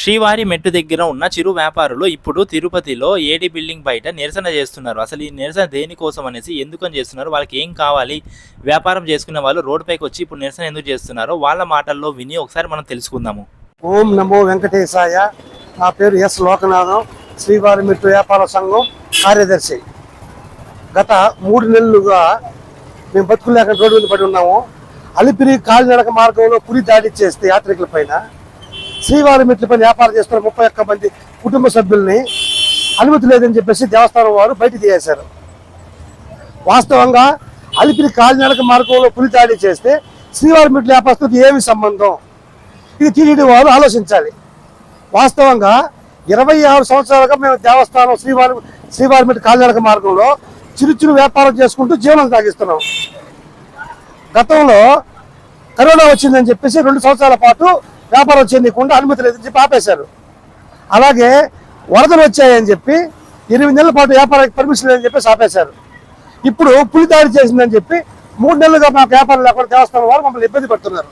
శ్రీవారి మెట్టు దగ్గర ఉన్న చిరు వ్యాపారులు ఇప్పుడు తిరుపతిలో ఏడి బిల్డింగ్ బయట నిరసన చేస్తున్నారు. అసలు ఈ నిరసన దేనికోసం అనేసి ఎందుకని చేస్తున్నారు? వాళ్ళకి ఏం కావాలి? వ్యాపారం చేసుకునే వాళ్ళు రోడ్డుపైకి వచ్చి ఇప్పుడు నిరసన ఎందుకు చేస్తున్నారో వాళ్ళ మాటల్లో విని ఒకసారి మనం తెలుసుకుందాము. ఓం నమో వెంకటేశాయ. నా పేరు ఎస్ లోకనాథం. శ్రీవారి మెట్టు వ్యాపార సంఘం కార్యదర్శి. గత మూడు నెలలుగా మేము బతుకులేక రోడ్డు మీద పడి ఉన్నాము. అలిపిరి కాలినడక మార్గంలో పులి దాడి చేస్తే యాత్రికుల పైన శ్రీవారి మెట్ల వ్యాపారం చేస్తున్న ముప్పై ఒక్క మంది కుటుంబ సభ్యుల్ని అనుమతి లేదని చెప్పేసి దేవస్థానం వారు బయట తీయేశారు వాస్తవంగా అలిపిరి కాలినడక మార్గంలో పులి దాడి చేస్తే శ్రీవారి మెట్ల వ్యాపారస్తులకు ఏమి సంబంధం? ఇది టీడీడీ వారు ఆలోచించాలి. వాస్తవంగా ఇరవై ఆరు సంవత్సరాలుగా మేము దేవస్థానం శ్రీవారి శ్రీవారిమెట్టి కాలినడక మార్గంలో చిరు చిరు వ్యాపారం చేసుకుంటూ జీవనం సాగిస్తున్నాం. గతంలో కరోనా వచ్చిందని చెప్పేసి రెండు సంవత్సరాల పాటు వ్యాపారం చేయకుండా అనుమతి లేదని చెప్పి ఆపేశారు. అలాగే వరదలు వచ్చాయని చెప్పి ఎనిమిది నెలల పాటు వ్యాపారానికి పర్మిషన్ లేదని చెప్పేసి ఆపేశారు. ఇప్పుడు పులి దాడి చేసిందని చెప్పి మూడు నెలలుగా మాకు వ్యాపారం లేకుండా దేవస్థానం వారు మమ్మల్ని ఇబ్బంది పెడుతున్నారు.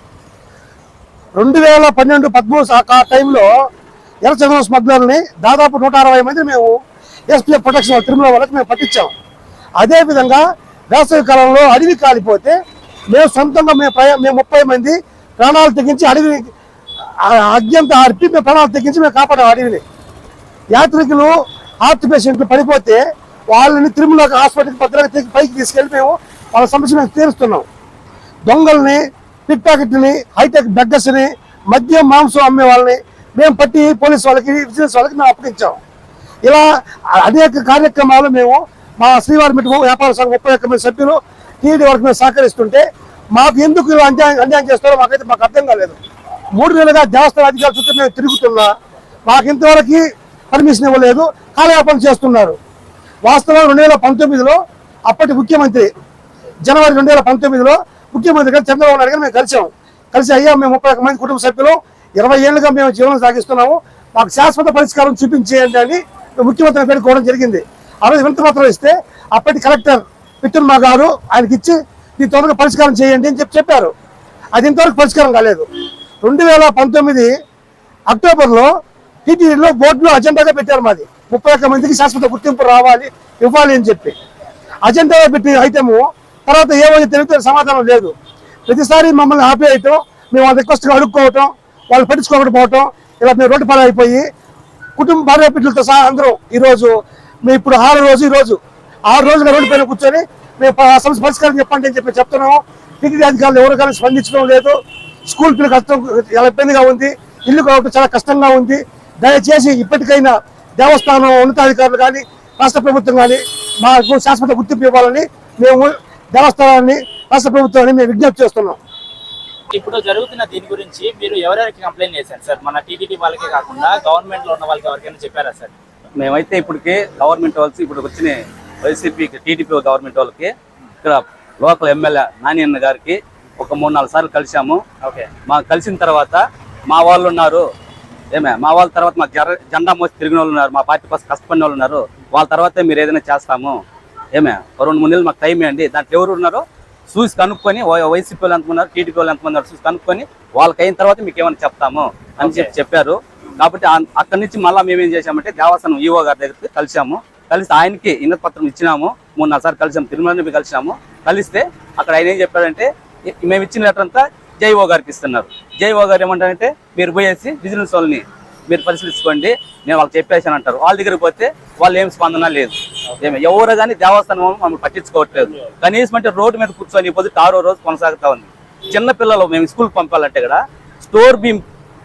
రెండు వేల పన్నెండు పద్మూడు ఆ టైంలో ఎర్రచంద్రం స్మగ్లర్ని దాదాపు నూట అరవై మంది మేము ఎస్పీఎఫ్ ప్రొటెక్షన్ తిరుమల వాళ్ళకి మేము పట్టించాం. అదేవిధంగా వేసవి కాలంలో అడవి కాలిపోతే మేము సొంతంగా మేము ప్రయా- మేము ముప్పై మంది ప్రాణాలు తెగించి అడవి అగ్యంత అర్పి మేము ప్రాణాలు తగ్గించి మేము కాపాడాం అడవిని యాత్రికులు హార్ట్ పేషెంట్లు పడిపోతే వాళ్ళని తిరుమల హాస్పిటల్కి భద్రంగా పైకి తీసుకెళ్ళి మేము వాళ్ళ సమస్య మేము తీరుస్తున్నాం. దొంగల్ని పిక్ టాకెట్ని హైటెక్ బెగ్గర్స్ని మద్యం మాంసం అమ్మే వాళ్ళని మేము పట్టి పోలీస్ వాళ్ళకి విజిలెన్స్ వాళ్ళకి మేము అప్పగించాం. ఇలా అనేక కార్యక్రమాలు మేము మా శ్రీవారి మిట్టు వ్యాపార సంఘం ముప్పై ఒక్క మంది సభ్యులు టీడీ వరకు మేము సహకరిస్తుంటే మాకు ఎందుకు ఇలా అన్యాయం అన్యాయం చేస్తారో మాకైతే మాకు అర్థం కాలేదు. మూడు నెలలుగా దేవస్థాన అధికారుల చుట్టూ మేము తిరుగుతున్నా మాకు ఇంతవరకు పర్మిషన్ ఇవ్వలేదు కాలయాపన చేస్తున్నారు. వాస్తవం రెండు వేల పంతొమ్మిదిలో అప్పటి ముఖ్యమంత్రి జనవరి రెండు వేల పంతొమ్మిదిలో ముఖ్యమంత్రి గారు చంద్రబాబు నాయుడు గారు మేము కలిసాము కలిసి అయ్యా మేము ముప్పై మంది కుటుంబ సభ్యులు ఇరవై ఏళ్ళుగా మేము జీవనం సాగిస్తున్నాము మాకు శాశ్వత పరిష్కారం చూపించేయండి అని ముఖ్యమంత్రిని పెట్టుకోవడం జరిగింది. ఆ రోజు వింత పత్రం ఇస్తే అప్పటి కలెక్టర్ పిట్టుర్మా గారు ఆయనకి ఇచ్చి ఈ తొందరగా పరిష్కారం చేయండి అని చెప్పి చెప్పారు. అది ఇంతవరకు పరిష్కారం కాలేదు. రెండు వేల పంతొమ్మిది అక్టోబర్లో టీటీడీలో బోర్డులో అజెండాగా పెట్టారు మాది. ముప్పై ఒక్క మందికి శాశ్వత గుర్తింపు రావాలి ఇవ్వాలి అని చెప్పి. అజెండాగా పెట్టిన ఐటెము తర్వాత ఏమైతే తెలిపితే సమాధానం లేదు. ప్రతిసారి మమ్మల్ని ఆపేయటం మేము వాళ్ళ రిక్వెస్ట్గా అడుక్కోవటం వాళ్ళు పట్టించుకోకపోవటం ఇలా మేము రోడ్డు పాలైపోయి కుటుంబ భార్య బిడ్డలతో సహా అందరూ ఈరోజు మేము ఇప్పుడు ఆరు రోజు ఈరోజు ఆరు రోజుల రోడ్డు పైన కూర్చొని మేము సమస్య పరిష్కారం చెప్పండి అని చెప్పి చెప్తున్నాము. టీటీడీ అధికారులు ఎవరు కానీ స్పందించడం లేదు. స్కూల్ పిల్లలు కష్టం చాలా ఇబ్బందిగా ఉంది ఇల్లు కావడం చాలా కష్టంగా ఉంది. దయచేసి ఇప్పటికైనా దేవస్థానం ఉన్నతాధికారులు కానీ రాష్ట్ర ప్రభుత్వం కానీ మాకు శాశ్వత గుర్తింపు ఇవ్వాలని మేము దేవస్థానాన్ని రాష్ట్ర ప్రభుత్వాన్ని మేము విజ్ఞప్తి చేస్తున్నాం. ఇప్పుడు జరుగుతున్న దీని గురించి మీరు ఎవరెవరికి కంప్లైంట్ చేశారు సార్? మన టీటీడీ వాళ్ళకే కాకుండా గవర్నమెంట్లో ఉన్న వాళ్ళకి ఎవరికైనా చెప్పారా సార్? మేమైతే ఇప్పటికి గవర్నమెంట్ వాళ్ళకి ఇప్పుడు వచ్చిన వైసీపీ టీడీపీ గవర్నమెంట్ వాళ్ళకి ఇక్కడ లోకల్ ఎమ్మెల్యే నాని అన్న గారికి ఒక మూడు నాలుగు సార్లు కలిసాము ఓకే. మా కలిసిన తర్వాత మా వాళ్ళు ఉన్నారు. ఏమే మా వాళ్ళ తర్వాత మాకు జర జెండా మోసి తిరిగిన వాళ్ళు ఉన్నారు. మా పార్టీ కోసం కష్టపడిన వాళ్ళు ఉన్నారు. వాళ్ళ తర్వాతే మీరు ఏదైనా చేస్తాము. ఏమే ఒక రెండు మూడు నెలలు మాకు టైం ఇవ్వండి దాంట్లో ఎవరు ఉన్నారో చూసి కనుక్కొని వైసీపీ వాళ్ళు ఎంతమంది ఉన్నారు టీడీపీ వాళ్ళు ఎంతమంది ఉన్నారు చూసి కనుక్కొని వాళ్ళకి అయిన తర్వాత మీకు ఏమైనా చెప్తాము అని చెప్పి చెప్పారు. కాబట్టి అక్కడి నుంచి మళ్ళీ మేము ఏం చేసామంటే దేవస్థానం ఈవో గారి దగ్గరికి కలిసాము కలిసి ఆయనకి ఇన్నత పత్రం ఇచ్చినాము. మూడు నాలుగు సార్లు కలిసాము తిరుమల కలిసాము కలిస్తే అక్కడ ఆయన ఏం చెప్పాడంటే "ఇ- మేము ఇచ్చిన లెటర్ అంతా జైఓ గారికి ఇస్తున్నారు. జైఓ గారు ఏమంటారంటే మీరు పోయేసి విజిలెన్స్ వాళ్ళని మీరు పరిశీలించుకోండి నేను వాళ్ళకి చెప్పేసాను అంటారు. వాళ్ళ దగ్గరికి పోతే వాళ్ళు ఏం స్పందన లేదు. ఏమి ఎవరు కానీ దేవస్థానం మమ్మల్ని పట్టించుకోవట్లేదు. కనీసం అంటే రోడ్డు మీద కూర్చొని పోతే ఆరో రోజు కొనసాగుతా ఉంది. చిన్న పిల్లలు మేము స్కూల్కి పంపాలంటే కూడా స్టోర్ బీమ్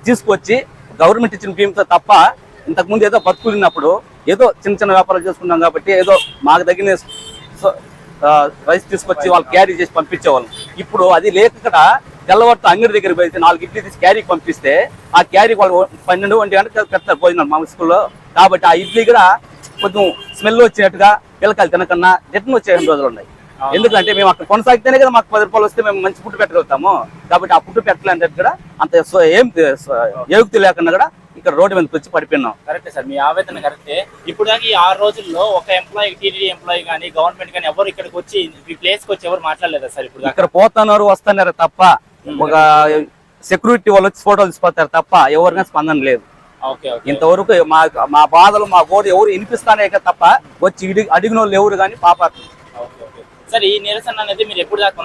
తీసుకొచ్చి గవర్నమెంట్ ఇచ్చిన బీమ్తో తప్ప ఇంతకుముందు ఏదో బతుకులినప్పుడు ఏదో చిన్న చిన్న వ్యాపారాలు చేసుకున్నాం కాబట్టి ఏదో మాకు తగిన సో- రైస్ తీసుకొచ్చి వాళ్ళు క్యారీ చేసి పంపించేవాళ్ళం. ఇప్పుడు అది లేక ఇక్కడ తెల్లవారితో అంగడి దగ్గర పోయితే నాలుగు ఇడ్లీ తీసి క్యారీకి పంపిస్తే ఆ క్యారీ వాళ్ళు పన్నెండు ఒంటి గంటలకు పెడతారు భోజనం మా స్కూల్లో. కాబట్టి ఆ ఇడ్లీ కూడా కొంచెం స్మెల్ వచ్చినట్టుగా పిల్లకాయలు తినకన్నా రిటర్న్ వచ్చే రోజులు ఉన్నాయి. ఎందుకంటే మేము అక్కడ కొనసాగితేనే కదా మాకు పది రూపాయలు వస్తే మేము మంచి ఫుడ్ పెట్టగలుగుతాము. కాబట్టి ఆ ఫుడ్ పెట్టాలంటే కూడా అంత ఏం ఏగుతి లేకుండా కూడా ఇక్కడ రోడ్డు మీదకి వచ్చి పడిపోయినాం. కరెక్టే సార్ మీ ఆవేదన కరెక్టే. ఇప్పుడు దాకా ఈ ఆరు రోజుల్లో ఒక ఎంప్లాయీ టీటీడీ ఎంప్లాయీ కానీ గవర్నమెంట్ కానీ ఎవరు ఇక్కడికి వచ్చి ఈ ప్లేస్కి వచ్చి ఎవరు మాట్లాడలేదా సార్ ఇప్పుడు ఇక్కడ పోతున్నారు వస్తున్నారు తప్ప ఒక సెక్యూరిటీ వాళ్ళు వచ్చి ఫోటోలు తీసిపోతారు తప్ప ఎవరికైనా స్పందన లేదు. ఇంతవరకు మా మా బాధలు మా గోడు ఎవరు వినిపిస్తానే తప్ప వచ్చి అడిగిన వాళ్ళు ఎవరు కానీ ఓకే సార్ ఈ నిరసన అనేది మీరు ఎప్పుడు దాకా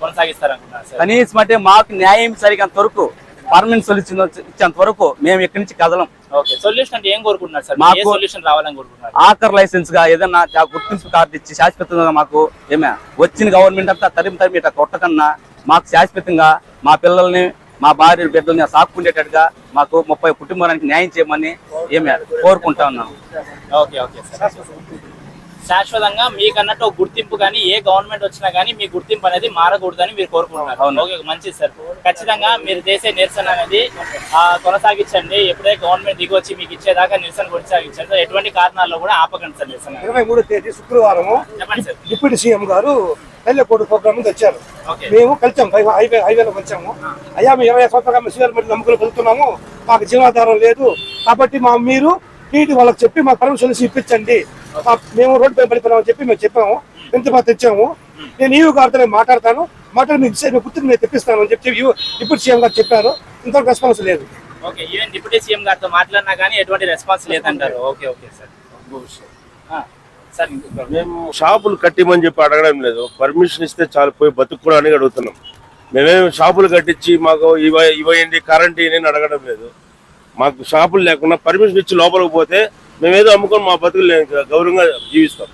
కొనసాగి సార్? కనీసం అంటే మాకు న్యాయం సరిగంత వరకు పర్మనెంట్ సొల్యూషన్ ఇచ్చేంత వరకు మేము ఇక్కడి నుంచి కదలం. ఓకే సొల్యూషన్ అంటే ఏం కోరుకుంటున్నారు సార్? మాకు- సొల్యూషన్ రావాలని కోరుకుంటున్నారు? ఆఖర్ లైసెన్స్గా ఏదన్నా గుర్తింపు కార్డు ఇచ్చి శాశ్వతంగా మాకు ఏమే వచ్చిన గవర్నమెంట్ అంతా తరిమి తరిమి ఇట్లా కొట్టకన్నా మాకు శాశ్వతంగా మా పిల్లల్ని మా భార్య బిడ్డల్ని సాకుకుండేటట్టుగా మాకు ముప్పై కుటుంబానికి న్యాయం చేయమని ఏమే కోరుకుంటా ఉన్నాను ఓకే ఓకే సార్. శాశ్వతంగా మీకు అన్నట్టు గుర్తింపు కానీ ఏ గవర్నమెంట్ వచ్చినా కానీ మీ గుర్తింపు అనేది మారకూడదని మీరు కోరుకుంటున్నారు. ఓకే మంచిది సార్. ఖచ్చితంగా మీరు చేసే నిరసన అనేది ఆ, కొనసాగించండి. ఎప్పుడైతే గవర్నమెంట్ దిగి వచ్చి మీకు ఇచ్చేదాకా నిరసన కొనసాగించండి. సార్ ఎటువంటి కారణాల్లో కూడా ఆపకండి సార్ నిరసన. ఇరవై మూడో తేదీ శుక్రవారము చెప్పండి సార్. డిప్యూటీ సీఎం గారు పల్లెకోడు ప్రోగ్రామ్ నుంచి వచ్చారు. ఓకే. మేము కలిసాం హైవే హైవే హైవేలో వచ్చాము. అయ్యా మేము ఇరవై సంవత్సరాలుగా మేము సీఆర్ మధ్య నమ్ముకుని బతుకుతున్నాము మాకు జీవనాధారం లేదు. కాబట్టి మా మీరు టీటీ వాళ్ళకి చెప్పి మాకు పర్మిషన్ ఇప్పించండి. మా- మేము రోడ్డు పై పడిపోయినామని చెప్పి మేము చెప్పాము. ఎంత బాగా తెచ్చాము. నేను ఈవో గారితో నేను మాట్లాడతాను. మాట్లాడి మీకు ఇచ్చే- మీ గుర్తుని నేను తెప్పిస్తాను అని చెప్పి డిప్యూటీ సీఎం గారు చెప్పారు. ఇంతవరకు రెస్పాన్స్ లేదు. ఓకే ఈవెన్ డిప్యూటీ సీఎం గారితో మాట్లాడినా కానీ ఎటువంటి రెస్పాన్స్ లేదంటారు. Okay okay sir. సార్ మేము షాపులు కట్టిమని చెప్పి అడగడం లేదు. పర్మిషన్ ఇస్తే చాలు పోయి బతుకుకోవడానికి అడుగుతున్నాం. మేమేం షాపులు కట్టించి మాకు ఇవ ఇవ్వండి కరెంట్ ఇవ్వండి అడగడం లేదు. మాకు షాపులు లేకుండా పర్మిషన్ ఇచ్చి లోపలికి పోతే మేమేదో అమ్ముకొని మా బతుకులు గౌరవంగా జీవిస్తాం.